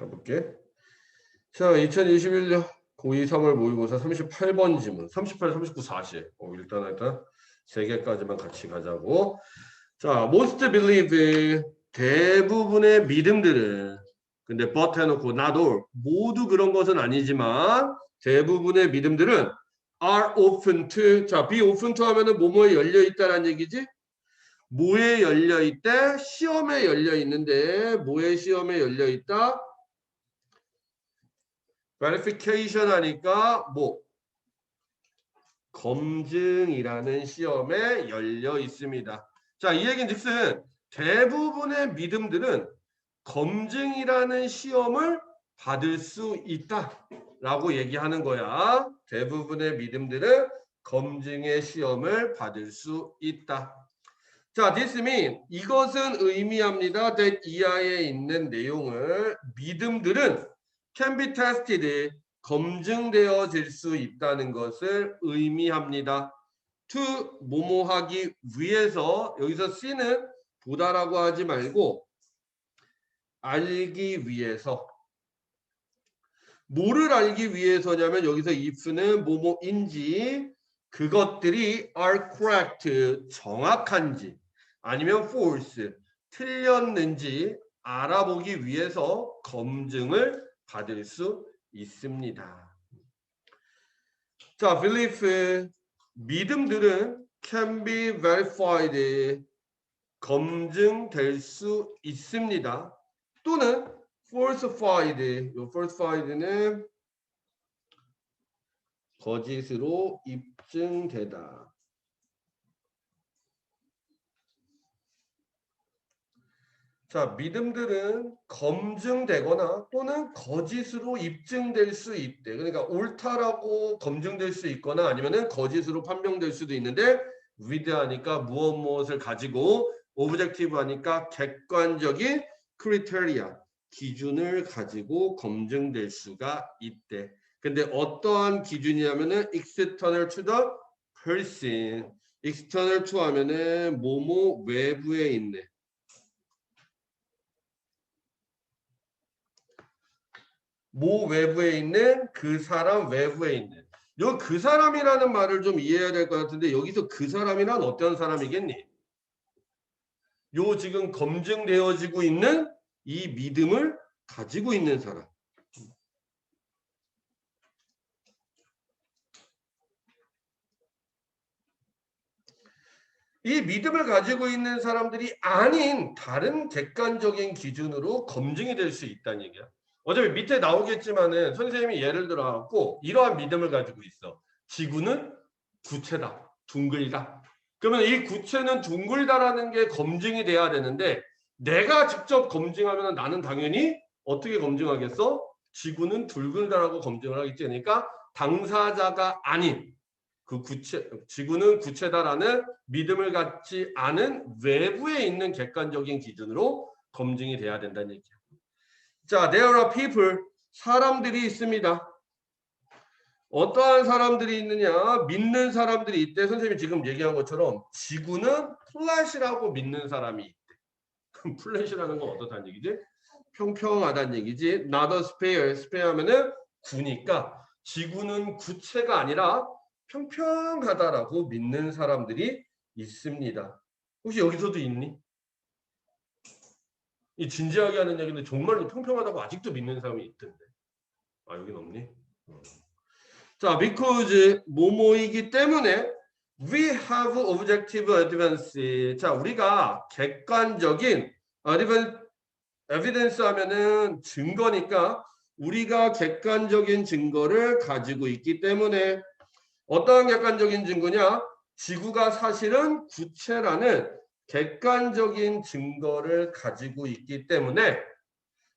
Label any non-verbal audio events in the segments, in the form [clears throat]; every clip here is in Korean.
가볼게. 자, 2021년 고2 3월 모의고사 38번 지문, 38, 39, 40. 어, 일단 일단 세 개까지만 같이 가자고. 자, most believe 대부분의 믿음들은 근데 but 해놓고 all 모두 그런 것은 아니지만 대부분의 믿음들은 are open to 자 be open to 하면은 뭐뭐에 열려 있다라는 얘기지 뭐에 열려 있대 시험에 열려 있는데 뭐에 시험에 열려 있다 verification 하니까 뭐 검증이라는 시험에 열려 있습니다. 자, 이 얘기는 즉슨 대부분의 믿음들은 검증이라는 시험을 받을 수 있다라고 얘기하는 거야. 대부분의 믿음들은 검증의 시험을 받을 수 있다. 자, this mean 이것은 의미합니다. that 이하에 있는 내용을 믿음들은 can be tested 검증되어질 수 있다는 것을 의미합니다. to 뭐뭐하기 위해서 여기서 C는 보다라고 하지 말고 알기 위해서 뭐를 알기 위해서냐면 여기서 if는 뭐뭐인지 그것들이 are correct 정확한지 아니면 false 틀렸는지 알아보기 위해서 검증을 받을 수 있습니다. 자, belief 믿음들은 can be verified 검증될 수 있습니다. 또는 falsified 요 falsified는 거짓으로 입증되다. 자, 믿음들은 검증되거나 또는 거짓으로 입증될 수 있대. 그러니까 옳다라고 검증될 수 있거나 아니면은 거짓으로 판명될 수도 있는데 위대하니까 무엇 무엇을 가지고 오브젝티브 하니까 객관적인 크리테리아 기준을 가지고 검증될 수가 있대. 근데 어떠한 기준이냐면은 external external to 하면은 뭐뭐 외부에 있네. 모 외부에 있는 그 사람 외부에 있는 요 그 사람이라는 말을 좀 이해해야 될 것 같은데 여기서 그 사람이란 어떤 사람이겠니? 요 지금 검증되어지고 있는 이 믿음을 가지고 있는 사람. 이 믿음을 가지고 있는 사람들이 아닌 다른 객관적인 기준으로 검증이 될 수 있다는 얘기야. 어차피 밑에 나오겠지만은 선생님이 예를 들어 갖고 이러한 믿음을 가지고 있어. 지구는 구체다. 둥글다. 그러면 이 구체는 둥글다라는 게 검증이 돼야 되는데 내가 직접 검증하면 나는 당연히 어떻게 검증하겠어? 지구는 둥글다라고 검증을 하겠지. 그러니까 당사자가 아닌 그 구체 지구는 구체다라는 믿음을 갖지 않은 외부에 있는 객관적인 기준으로 검증이 돼야 된다는 얘기야. 자, there are people 사람들이 있습니다. 어떠한 사람들이 있느냐? 믿는 사람들이 있대. 선생님이 지금 얘기한 것처럼 지구는 플랫이라고 믿는 사람이 있대. [laughs] 그럼 플랫이라는 건 어떻다는 얘기지? 평평하다는 얘기지. not a sphere. sphere 하면은 구니까 지구는 구체가 아니라 평평하다라고 믿는 사람들이 있습니다. 혹시 여기서도 있니? 이 진지하게 하는 얘기인데 정말로 평평하다고 아직도 믿는 사람이 있던데. 아 여긴 없니? 어. 자, because 뭐뭐이기 때문에 we have objective evidence. 자, 우리가 객관적인 evidence 하면은 증거니까 우리가 객관적인 증거를 가지고 있기 때문에 어떠한 객관적인 증거냐? 지구가 사실은 구체라는 객관적인 증거를 가지고 있기 때문에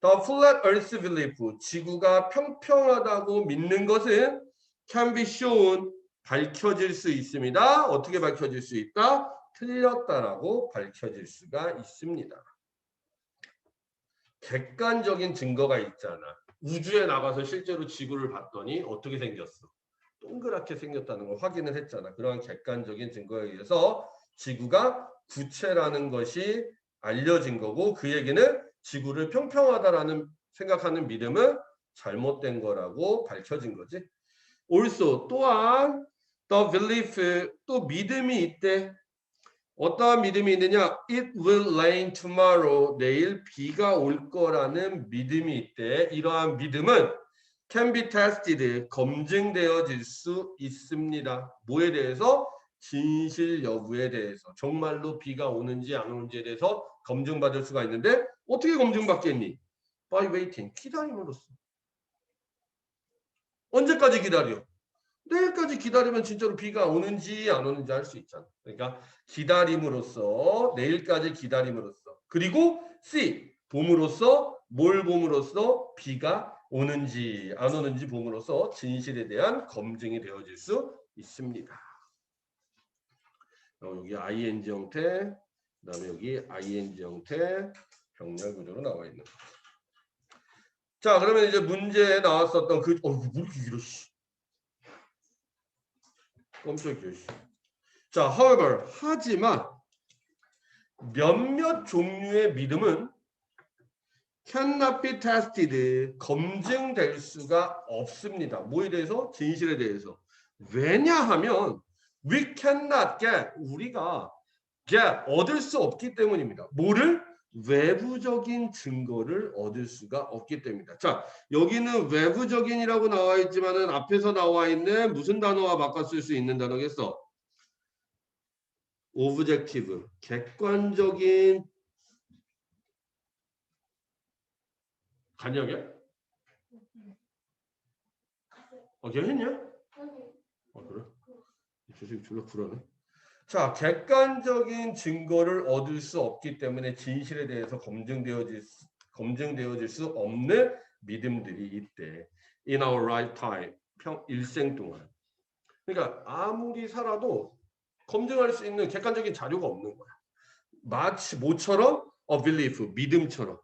The flat earth belief, 지구가 평평하다고 믿는 것은 can be shown, 밝혀질 수 있습니다. 어떻게 밝혀질 수 있다? 틀렸다라고 밝혀질 수가 있습니다. 객관적인 증거가 있잖아. 우주에 나가서 실제로 지구를 봤더니 어떻게 생겼어? 동그랗게 생겼다는 걸 확인을 했잖아. 그러한 객관적인 증거에 의해서 지구가 구체라는 것이 알려진 거고 그 얘기는 지구를 평평하다라는 생각하는 믿음은 잘못된 거라고 밝혀진 거지. also 또한 the belief 또 믿음이 있대. 어떠한 믿음이 있느냐? It will rain tomorrow. 내일 비가 올 거라는 믿음이 있대. 이러한 믿음은 can be tested. 검증되어질 수 있습니다. 뭐에 대해서? 진실 여부에 대해서. 정말로 비가 오는지 안 오는지에 대해서 검증받을 수가 있는데 어떻게 검증받겠니? By waiting. 기다림으로써. 언제까지 기다려? 내일까지 기다리면 진짜로 비가 오는지 안 오는지 알 수 있잖아. 그러니까 기다림으로써 내일까지 기다림으로써 그리고 C 봄으로써 뭘 봄으로써 비가 오는지 안 오는지 봄으로써 진실에 대한 검증이 되어질 수 있습니다. 어, 여기 ing 형태, 그다음에 여기 ing 형태 병렬 구조로 나와 있는 거. 자, 그러면 이제 문제에 나왔었던 그 어, 왜 이렇게 길어? 씨. 깜짝이야. 씨. 자, however, 하지만 몇몇 종류의 믿음은 cannot be tested, 검증될 수가 없습니다. 뭐에 대해서? 진실에 대해서. 왜냐하면 we cannot get, 우리가 get, 얻을 수 없기 때문입니다. 뭐를? 외부적인 증거를 얻을 수가 없기 때문이다. 자, 여기는 외부적인이라고 나와 있지만은 앞에서 나와 있는 무슨 단어와 바꿔 쓸 수 있는 단어겠어? 오브젝티브, 객관적인 간역이야? 어, 걔 했냐? 아 그래? 저 새끼 졸라 불안해. 자, 객관적인 증거를 얻을 수 없기 때문에 진실에 대해서 검증되어질 수, 검증되어질 수 없는 믿음들이 있대. In our lifetime, 평 일생 동안. 그러니까 아무리 살아도 검증할 수 있는 객관적인 자료가 없는 거야. 마치 뭐처럼? A belief, 믿음처럼.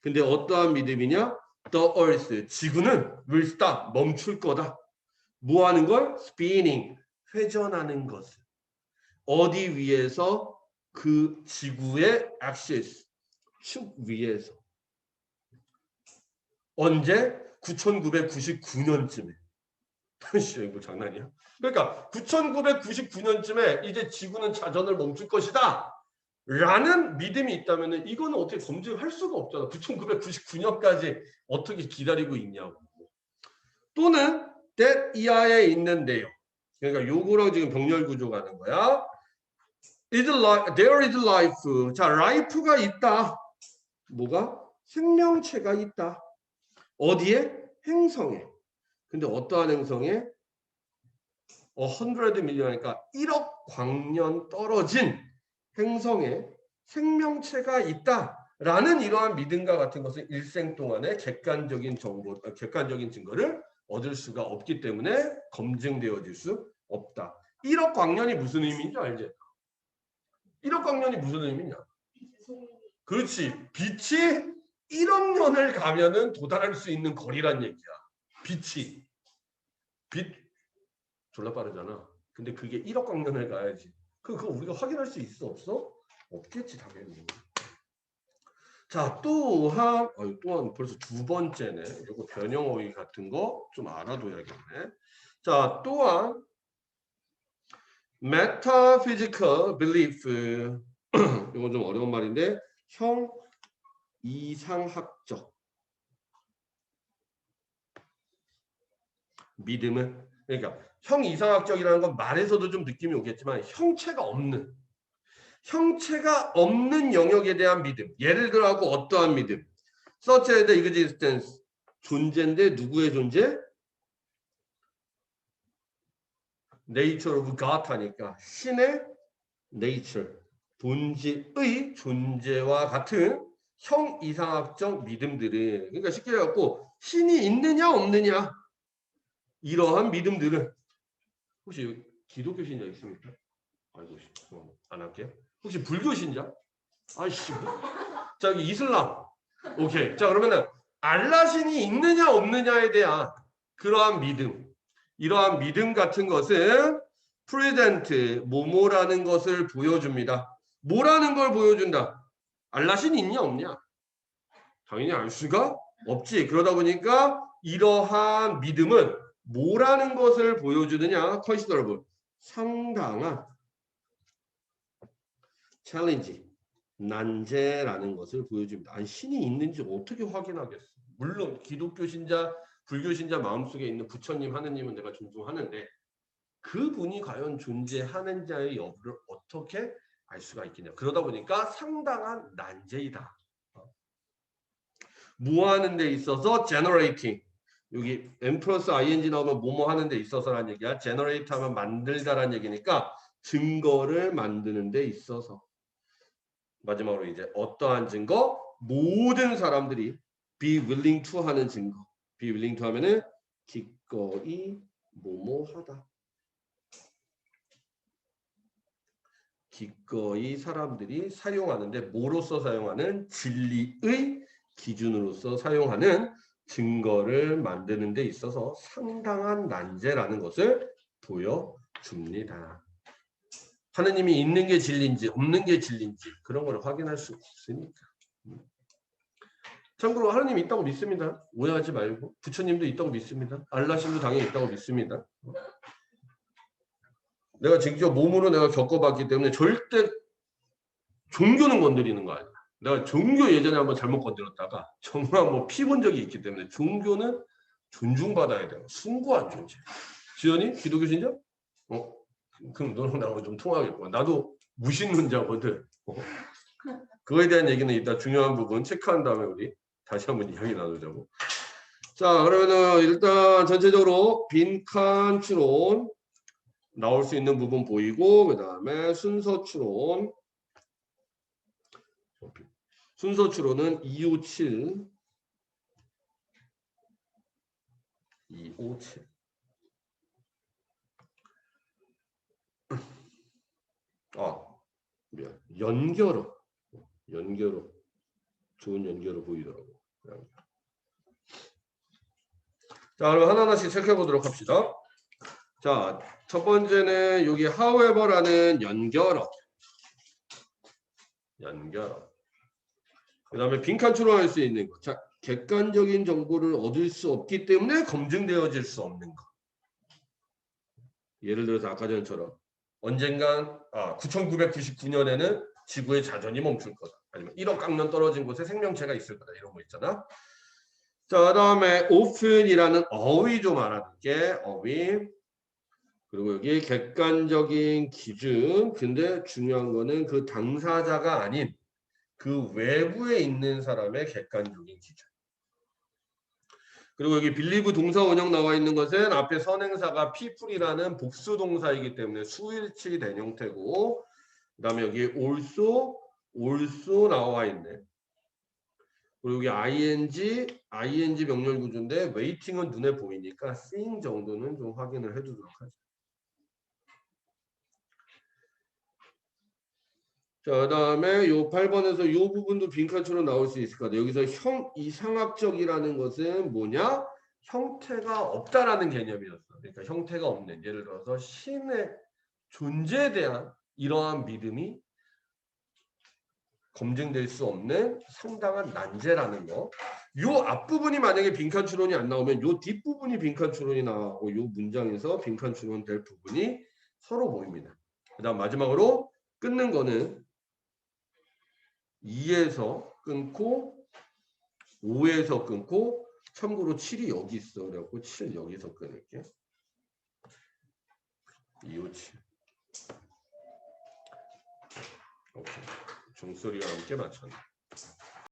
근데 어떠한 믿음이냐? The earth, 지구는 will stop, 멈출 거다. 뭐 하는 걸? spinning, 회전하는 것을. 어디 위에서? 그 지구의 axis, 축 위에서. 언제? 9999년쯤에. 씨, 이거 장난이야? 그러니까 9999년쯤에 이제 지구는 자전을 멈출 것이다. 라는 믿음이 있다면 이거는 어떻게 검증할 수가 없잖아. 9999년까지 어떻게 기다리고 있냐고. 또는 that 이하에 있는데요. 그러니까 요거랑 지금 병렬 구조 가는 거야. is life, there is life. 자, life가 있다. 뭐가? 생명체가 있다. 어디에? 행성에. 근데 어떠한 행성에? 어, 100 밀리언이니까 1억 광년 떨어진 행성에 생명체가 있다라는 이러한 믿음과 같은 것은 일생 동안의 객관적인 정보, 어, 객관적인 증거를 얻을 수가 없기 때문에 검증되어질 수 없다. 1억 광년이 무슨 의미인지 알지? 1억 광년이 무슨 의미냐? 그렇지. 빛이 1억 년을 가면은 도달할 수 있는 거리란 얘기야. 빛이. 빛 졸라 빠르잖아. 근데 그게 1억 광년을 가야지. 그 그거 우리가 확인할 수 있어 없어? 없겠지 당연히. 자 또한 어, 또한 벌써 두 번째네. 이거 변형어휘 같은 거 좀 알아둬야겠네. 자 또한 metaphysical belief [clears throat] 이건 좀 어려운 말인데 형 이상학적 믿음은 그러니까 형 이상학적이라는 건 말에서도 좀 느낌이 오겠지만 형체가 없는 형체가 없는 영역에 대한 믿음. 예를 들어 하고 어떠한 믿음? such as existence 존재인데 누구의 존재? Nature of God 하니까 신의 nature 본질의 존재와 같은 형 이상학적 믿음들은 그러니까 쉽게 해갖고 신이 있느냐 없느냐 이러한 믿음들은 혹시 기독교 신자 있습니까? 아이고 어, 안 할게요. 혹시 불교 신자? 아이씨. 뭐. 자 여기 이슬람. 오케이. 자 그러면은 알라 신이 있느냐 없느냐에 대한 그러한 믿음. 이러한 믿음 같은 것은 프레젠트 모모라는 것을 보여줍니다. 뭐라는 걸 보여준다. 알라 신이 있냐 없냐? 당연히 알 수가 없지. 그러다 보니까 이러한 믿음은 뭐라는 것을 보여주느냐? 컨시더러블 상당한 챌린지 난제라는 것을 보여줍니다. 아니 신이 있는지 어떻게 확인하겠어? 물론 기독교 신자, 불교 신자 마음속에 있는 부처님, 하느님은 내가 존중하는데 그분이 과연 존재하는 자의 여부를 어떻게 알 수가 있겠냐? 그러다 보니까 상당한 난제이다. 뭐 하는 데 있어서 generating 여기 m 플러스 ing 나오면 뭐뭐 하는 데 있어서라는 얘기야. generate 하면 만들다라는 얘기니까 증거를 만드는 데 있어서 마지막으로 이제 어떠한 증거? 모든 사람들이 be willing to 하는 증거. Be willing 하면은 기꺼이 뭐뭐하다. 기꺼이 사람들이 사용하는데 뭐로서 사용하는 진리의 기준으로서 사용하는 증거를 만드는 데 있어서 상당한 난제라는 것을 보여줍니다. 하느님이 있는 게 진리인지 없는 게 진리인지 그런 걸 확인할 수 없으니까. 참고로 하느님 있다고 믿습니다. 오해하지 말고 부처님도 있다고 믿습니다. 알라신도 당연히 있다고 믿습니다. 내가 직접 몸으로 내가 겪어봤기 때문에 절대 종교는 건드리는 거 아니야. 내가 종교 예전에 한번 잘못 건드렸다가 정말 뭐 피본 적이 있기 때문에 종교는 존중받아야 돼요. 숭고한 존재. 지연이 기독교 신자? 어? 그럼 너랑 나랑 좀 통하겠구나. 나도 무신론자거든. 어? 그거에 대한 얘기는 이따 중요한 부분 체크한 다음에 우리 다시 한번 이야기 나누자고. 자, 그러면은 일단 전체적으로 빈칸 추론 나올 수 있는 부분 보이고 그 다음에 순서 추론 순서 추론은 257 257 아, 미안. 연결어. 연결어. 좋은 연결어 보이더라고. 자, 그럼 하나하나씩 체크해 보도록 합시다. 자, 첫 번째는 여기 however라는 연결어. 연결어. 그 다음에 빈칸 추론할 수 있는 것. 자, 객관적인 정보를 얻을 수 없기 때문에 검증되어질 수 없는 것. 예를 들어서 아까 전처럼 언젠간 아, 9999년에는 지구의 자전이 멈출 거다. 아니면 1억 강년 떨어진 곳에 생명체가 있을 거다. 이런 거 있잖아. 자, 그다음에 often이라는 어휘 좀 알아둘게. 어휘. 그리고 여기 객관적인 기준. 근데 중요한 거는 그 당사자가 아닌 그 외부에 있는 사람의 객관적인 기준. 그리고 여기 빌리브 동사 원형 나와 있는 것은 앞에 선행사가 people이라는 복수 동사이기 때문에 수일치 된 형태고 그다음에 여기 also also 나와 있네. 그리고 여기 ing ing 명령 구조인데 waiting은 눈에 보이니까 seeing 정도는 좀 확인을 해두도록 하죠. 자, 그다음에 요 8번에서 요 부분도 빈칸처럼 나올 수 있을 것 같아요. 여기서 형 이상학적이라는 것은 뭐냐? 형태가 없다라는 개념이었어. 그러니까 형태가 없는 예를 들어서 신의 존재에 대한 이러한 믿음이 검증될 수 없는 상당한 난제라는 거. 요 앞부분이 만약에 빈칸 추론이 안 나오면 요 뒷부분이 빈칸 추론이 나오고 요 문장에서 빈칸 추론 될 부분이 서로 보입니다. 그다음 마지막으로 끊는 거는 2에서 끊고 5에서 끊고 참고로 7이 여기 있어. 그래갖고 7 여기서 끊을게. 2, 5, 7. 오케이. 종소리와 함께 맞췄네.